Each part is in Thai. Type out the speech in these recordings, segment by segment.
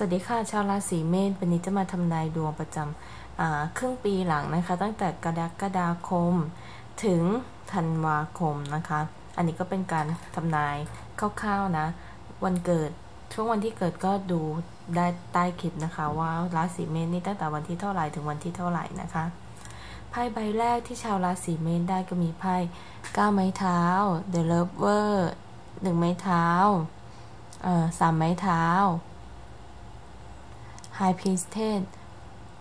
สวัสดีค่ะ ชาวราศีเมษวันนี้จะมาทำนายดวงประจำครึ่งปีหลังนะคะ ตั้งแต่กรกฎาคมถึงธันวาคมนะคะ อันนี้ก็เป็นการทำนายคร่าวๆนะ วันเกิดช่วงวันที่เกิดก็ดูได้ใต้คลิปนะคะ ว่าราศีเมษนี่ตั้งแต่วันที่เท่าไหร่ถึงวันที่เท่าไหร่นะคะไพ่ใบแรกที่ชาวราศีเมษได้ก็มีไพ่ก้าไม้เท้า The Lover หนึ่งไม้เท้าสามไม้เท้า High Priestess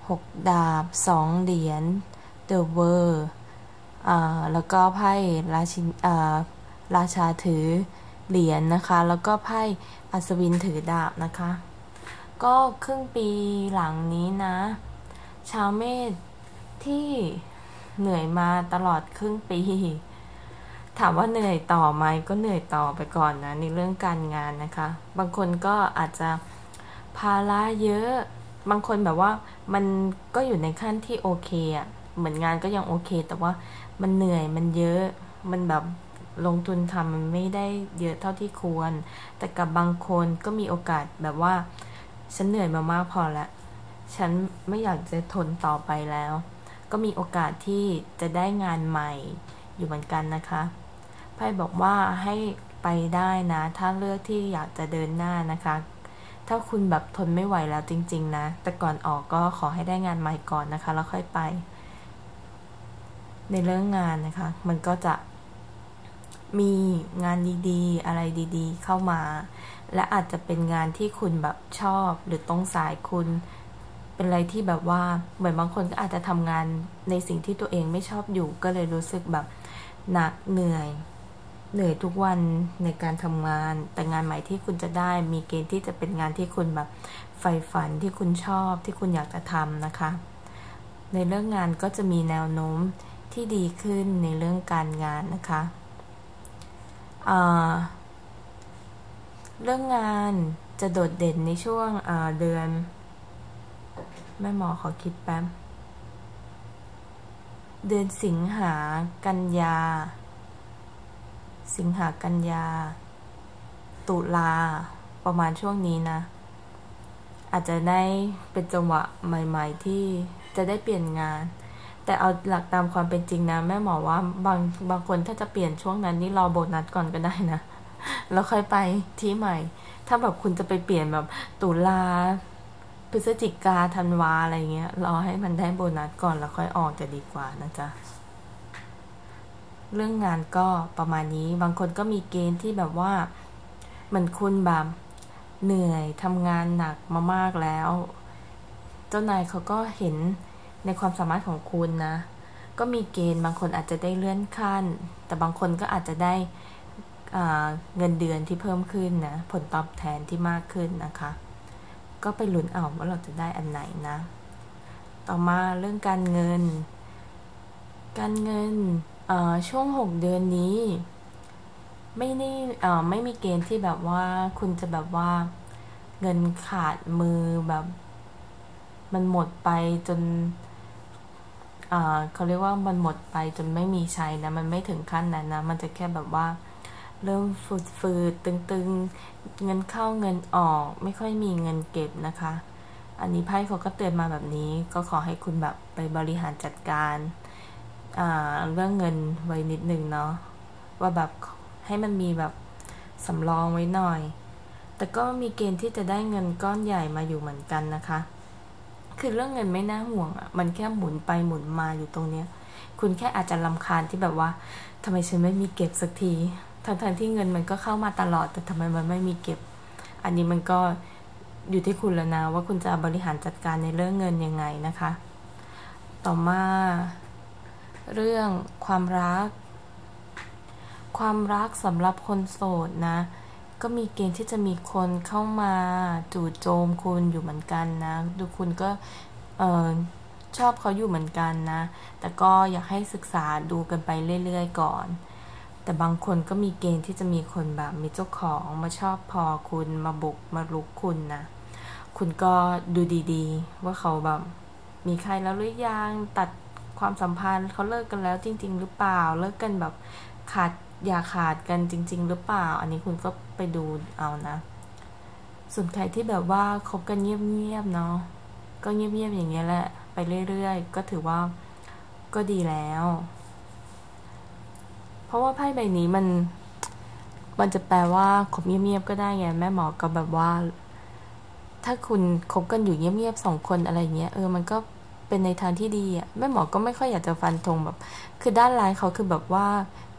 6ดาบ 2 เหรียญ The World อ่าแล้วก็ไพ่ราชินอ่าราชาถือเหรียญนนะคะ แล้วก็ไพ่อัศวินถือดาบนะคะ ก็ครึ่งปีหลังนี้นะ ชาวเมษที่เหนื่อยมาตลอดครึ่งปี ถามว่าเหนื่อยต่อไหมก็เหนื่อยต่อไปก่อนนะในเรื่องการงานนะคะ บางคนก็อาจจะ ภาระเยอะ บางคนแบบว่ามันก็อยู่ในขั้นที่โอเคอะเหมือนงานก็ยังโอเค แต่ว่ามันเหนื่อยมันเยอะมันแบบลงทุนทำมันไม่ได้เยอะเท่าที่ควร แต่กับบางคนก็มีโอกาสแบบว่า ฉันเหนื่อยมามากพอแล้วฉันไม่อยากจะทนต่อไปแล้ว ก็มีโอกาสที่จะได้งานใหม่อยู่เหมือนกันนะคะไพ่บอกว่าให้ไปได้นะ ถ้าเลือกที่อยากจะเดินหน้านะคะ ถ้าคุณแบบทนไม่ไหวแล้วจริง ๆ นะ แต่ก่อนออกก็ขอให้ได้งานใหม่ก่อนนะคะ แล้วค่อยไป ในเรื่องงานนะคะ มันก็จะมีงานดีๆ อะไรดีๆ เข้ามา และอาจจะเป็นงานที่คุณแบบชอบหรือตรงสายคุณ เป็นอะไรที่แบบว่าเหมือนบางคนก็อาจจะทำงานในสิ่งที่ตัวเองไม่ชอบอยู่ก็เลยรู้สึกแบบหนักเหนื่อย เหนื่อยทุกวันในการทำงาน แต่งานใหม่ที่คุณจะได้มีเกณฑ์ที่จะเป็นงานที่คุณแบบใฝ่ฝันที่คุณชอบที่คุณอยากจะทำนะคะ ในเรื่องงานก็จะมีแนวโน้มที่ดีขึ้นในเรื่องการงานนะคะเรื่องงานจะโดดเด่นในช่วงเดือน แม่หมอขอคิดแป๊บ เดือนสิงหากันยา สิงหากันยา ตุลา ประมาณช่วงนี้นะ อาจจะได้เป็นจังหวะใหม่ ๆ ที่จะได้เปลี่ยนงาน แต่เอาหลักตามความเป็นจริงนะ แม่หมอว่าบางบางคนถ้าจะเปลี่ยนช่วงนั้นนี่รอโบนัสก่อนก็ได้นะ แล้วค่อยไปที่ใหม่ ถ้าแบบคุณจะไปเปลี่ยนแบบตุลาพฤศจิกาธันวาอะไรเงี้ยรอให้มันได้โบนัสก่อนแล้วค่อยออกจะดีกว่านะจ๊ะ เรื่องงานก็ประมาณนี้ บางคนก็มีเกณฑ์ที่แบบว่าเหมือนคุณแบบเหนื่อยทำงานหนักมามากแล้ว เจ้านายเขาก็เห็นในความสามารถของคุณนะ ก็มีเกณฑ์บางคนอาจจะได้เลื่อนขั้น แต่บางคนก็อาจจะได้เงินเดือนที่เพิ่มขึ้นนะ ผลตอบแทนที่มากขึ้นนะคะ ก็ไปลุ้นเอาว่าเราจะได้อันไหนนะ ต่อมาเรื่องการเงิน การเงิน ช่วงหกเดือนนี้ ไม่ได้ไม่มีเกณฑ์ที่แบบว่าคุณจะแบบว่าเงินขาดมือแบบ มันหมดไปจนเขาเรียกว่ามันหมดไปจนไม่มีใช้นะ มันไม่ถึงขั้นนั้นนะ มันจะแค่แบบว่า เริ่มฝืดฝืดตึงๆ เงินเข้าเงินออก ไม่ค่อยมีเงินเก็บนะคะ อันนี้ไพ่เขาก็เตือนมาแบบนี้ ก็ขอให้คุณแบบไปบริหารจัดการ เรื่องเงินไว้นิดนึงเนาะว่าแบบให้มันมีแบบสำรองไว้หน่อย แต่ก็มีเกณฑ์ที่จะได้เงินก้อนใหญ่มาอยู่เหมือนกันนะคะ คือเรื่องเงินไม่น่าห่วงอะ่ะมันแค่หมุนไปหมุนมาอยู่ตรงเนี้ย คุณแค่อาจจะลำคาญที่แบบว่าทำไมฉันไม่มีเก็บสักทีทั้งๆที่เงินมันก็เข้ามาตลอด แต่ทำไมมันไม่มีเก็บ อันนี้มันก็อยู่ที่คุณแล้วนะว่าคุณจะบริหารจัดการในเรื่องเงินยังไงนะคะ ต่อมา เรื่องความรัก ความรักสำหรับคนโสดนะ ก็มีเกณฑ์ที่จะมีคนเข้ามาจู่โจมคุณอยู่เหมือนกันนะ ดูคุณก็เออชอบเขาอยู่เหมือนกันนะ แต่ก็อยากให้ศึกษาดูกันไปเรื่อยๆก่อน แต่บางคนก็มีเกณฑ์ที่จะมีคนแบบมีเจ้าของมาชอบพอคุณมาบุกมาลุกคุณนะ คุณก็ดูดีๆ ว่าเขาแบบมีใครแล้วหรือยังตัด ความสัมพันธ์เขาเลิกกันแล้วจริง ๆ หรือเปล่า เลิกกันแบบขาดอย่าขาดกันจริง ๆ หรือเปล่า อันนี้คุณก็ไปดูเอานะ ส่วนใครที่แบบว่าคบกันเงียบๆเนาะก็เงียบๆอย่างเงี้ยแหละไปเรื่อยๆ ก็ถือว่าก็ดีแล้ว เพราะว่าไพ่ใบนี้มันมันจะแปลว่าคบเงียบๆก็ได้ไงแม่หมอก็แบบว่า ถ้าคุณคบกันอยู่เงียบๆสองคนอะไรเงี้ยเออมันก็ เป็นในทางที่ดีอะแม่หมอก็ไม่ค่อยอยากจะฟันธงแบบ คือด้านร้ายเขาคือแบบว่า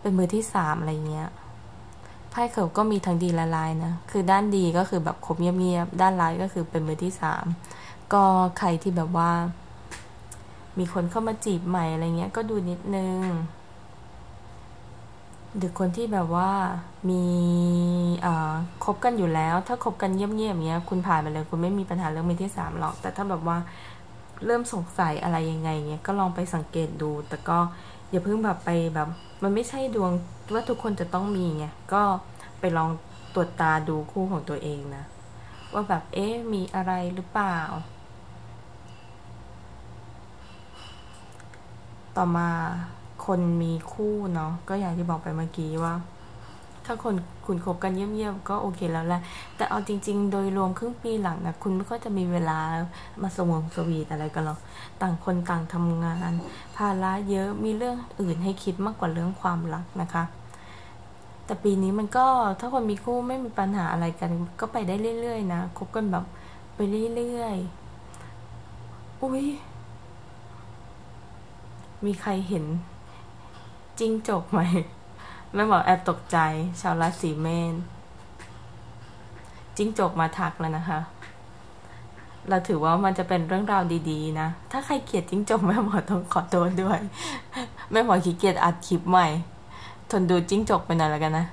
เป็นมือที่สามอะไรเงี้ยไพ่เขาก็มีทั้งดีและร้ายนะคือด้านดีก็คือแบบคบเงียบๆด้านร้ายก็คือเป็นมือที่สามก็ใครที่แบบว่า มีคนเข้ามาจีบใหม่อะไรเงี้ย ก็ดูนิดนึงหรือคนที่แบบว่ามีคบกันอยู่แล้ว ถ้าคบกันเงียบๆเงี้ย คุณผ่านไปเลย คุณไม่มีปัญหาเรื่องมือที่สามหรอก แต่ถ้าแบบว่า เริ่มสงสัยอะไรยังไงเงี้ยก็ลองไปสังเกตดู แต่ก็อย่าเพิ่งแบบไปแบบ มันไม่ใช่ดวงว่าทุกคนจะต้องมีไงก็ไปลองตรวจตาดูคู่ของตัวเองนะ ว่าแบบเอ๊ะมีอะไรหรือเปล่า ต่อมาคนมีคู่เนาะก็อย่างที่บอกไปเมื่อกี้ว่า ถ้าคนคุณคบกันเยี่ยมๆก็โอเคแล้วแหละแต่เอาจริง ๆ โดยรวมครึ่งปีหลังนะคุณไม่ค่อยจะมีเวลามาสมองสวีทอะไรกันหรอกต่างคนต่างทำงานภาระเยอะมีเรื่องอื่นให้คิดมากกว่าเรื่องความรักนะคะ แต่ปีนี้มันก็ถ้าคนมีคู่ไม่มีปัญหาอะไรกัน ก็ไปได้เรื่อยๆนะคบกันแบบไปเรื่อยๆอุ้ยมีใครเห็นจริงจกไหม แม่บอกแอบตกใจ ชาวราศีเมษจิ้งจกมาถักแล้วนะคะ เราถือว่ามันจะเป็นเรื่องราวดีๆ นะ ถ้าใครเกลียดจิ้งจกแม่หมอต้องขอโทษด้วย แม่หมอขี้เกียจอัดคลิปใหม่ ทนดูจิ้งจกไปหน่อยแล้วกันนะ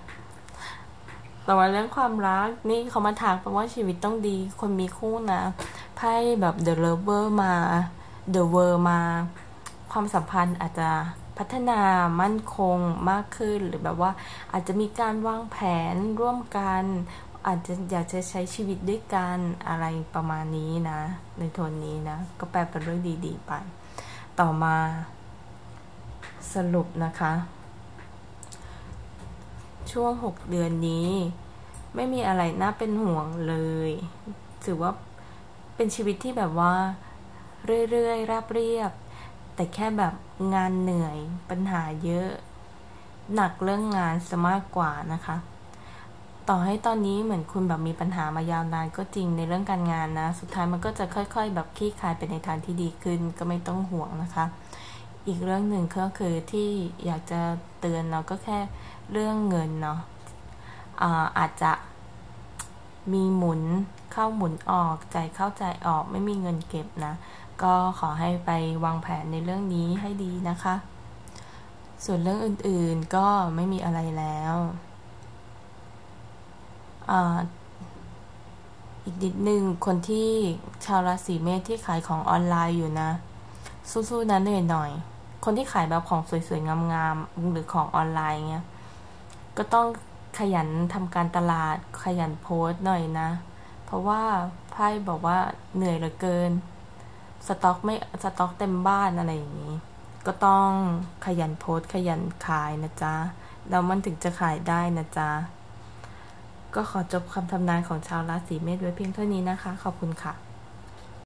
ต่อมาเรื่องความรักนี่เขามาถักเพราะว่าชีวิตต้องดี คนมีคู่นะไพ่แบบ The Lover มา The World มา ความสัมพันธ์อาจจะ พัฒนามั่นคงมากขึ้น หรือแบบว่าอาจจะมีการวางแผนร่วมกัน อาจจะอยากจะใช้ชีวิตด้วยกันอะไรประมาณนี้นะ ในโทนนี้นะ ก็แปลเป็นเรื่องดีๆไป ต่อมาสรุปนะคะ ช่วง 6 เดือนนี้ ไม่มีอะไรน่าเป็นห่วงเลย ถือว่าเป็นชีวิตที่แบบว่า เรื่อยๆราบเรียบ แต่แค่แบบงานเหนื่อยปัญหาเยอะ หนักเรื่องงานซะมากกว่านะคะ ต่อให้ตอนนี้เหมือนคุณแบบมีปัญหามายาวนานก็จริงในเรื่องการงานนะ สุดท้ายมันก็จะค่อยๆ แบบคลี่คลายไปในทางที่ดีขึ้นก็ไม่ต้องห่วงนะคะ อีกเรื่องหนึ่งก็คือที่อยากจะเตือนเราก็แค่เรื่องเงินเนาะอาอาจจะมีหมุนเข้าหมุนออกใจเข้าใจออกไม่มีเงินเก็บนะ ก็ขอให้ไปวางแผนในเรื่องนี้ให้ดีนะคะ ส่วนเรื่องอื่นๆก็ไม่มีอะไรแล้วอีกนิดหนึ่งคนที่ชาวราศีเมษที่ขายของออนไลน์อยู่นะ สู้ๆนะเหนื่อยหน่อย คนที่ขายแบบของสวยๆงามๆหรือของออนไลน์เงี้ยก็ต้องขยันทำการตลาดขยันโพสต์หน่อยนะ เพราะว่าไพ่บอกว่าเหนื่อยเหลือเกิน สต็อกไม่สต็อกเต็มบ้านอะไรอย่างนี้ ก็ต้องขยันโพสขยันขายนะจ๊ะแล้วมันถึงจะขายได้นะจ๊ะ ก็ขอจบคำทำนายของชาวราศีเมษไว้เพียงเท่านี้นะคะ ขอบคุณค่ะ